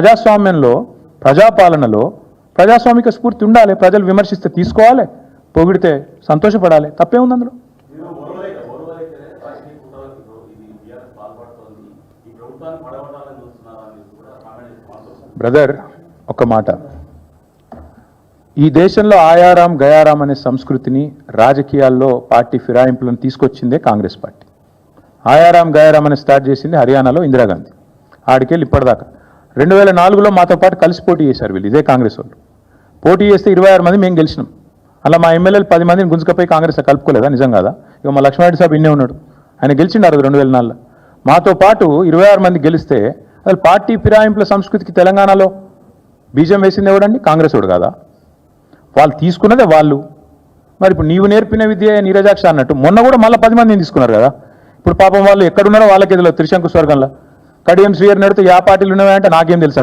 ప్రజాస్వామ్యంలో ప్రజాపాలనలో ప్రజాస్వామిక స్ఫూర్తి ఉండాలి ప్రజలు విమర్శిస్తే తీసుకోవాలి పొగిడితే సంతోషపడాలి తప్పే ఉంది అందులో. బ్రదర్ ఒక మాట. ఈ దేశంలో ఆయారాం గయారాం అనే సంస్కృతిని రాజకీయాల్లో పార్టీ ఫిరాయింపులను తీసుకొచ్చిందే కాంగ్రెస్ పార్టీ. ఆయారాం గయారాం అని స్టార్ట్ చేసింది హర్యానాలో ఇందిరాగాంధీ. ఆడికెళ్ళి ఇప్పటిదాకా. రెండు వేల నాలుగులో మాతో పాటు కలిసి పోటీ చేశారు వీళ్ళు ఇదే కాంగ్రెస్ వాళ్ళు. పోటీ చేస్తే ఇరవై ఆరు మంది మేము గెలిచినాం. అలా మా ఎమ్మెల్యేలు పది మందిని గుంజుకపోయి కాంగ్రెస్ కలుపుకోలేదా? నిజం కాదా? ఇక మా లక్ష్మణరెడ్డి సాబ్ ఇన్నే ఉన్నాడు. ఆయన గెలిచిండారు రెండు వేల నాలుగులో. మాతో పాటు ఇరవై ఆరు మంది గెలిస్తే అసలు పార్టీ ఫిరాయింపుల సంస్కృతికి తెలంగాణలో బీజం వేసింది ఎవడండి? కాంగ్రెస్ వాడు కాదా? వాళ్ళు తీసుకున్నదే వాళ్ళు. మరి ఇప్పుడు నీవు నేర్పిన విద్య నీరజాక్ష అన్నట్టు మొన్న కూడా మళ్ళీ పది మందిని తీసుకున్నారు కదా. ఇప్పుడు పాపం వాళ్ళు ఎక్కడున్నారో వాళ్ళకి ఎదురు త్రిశంకు స్వర్గంలో. కడియం స్వీయర్ నడుతూ యా పార్టీలు ఉన్నాయంటే నాకేం తెలుసు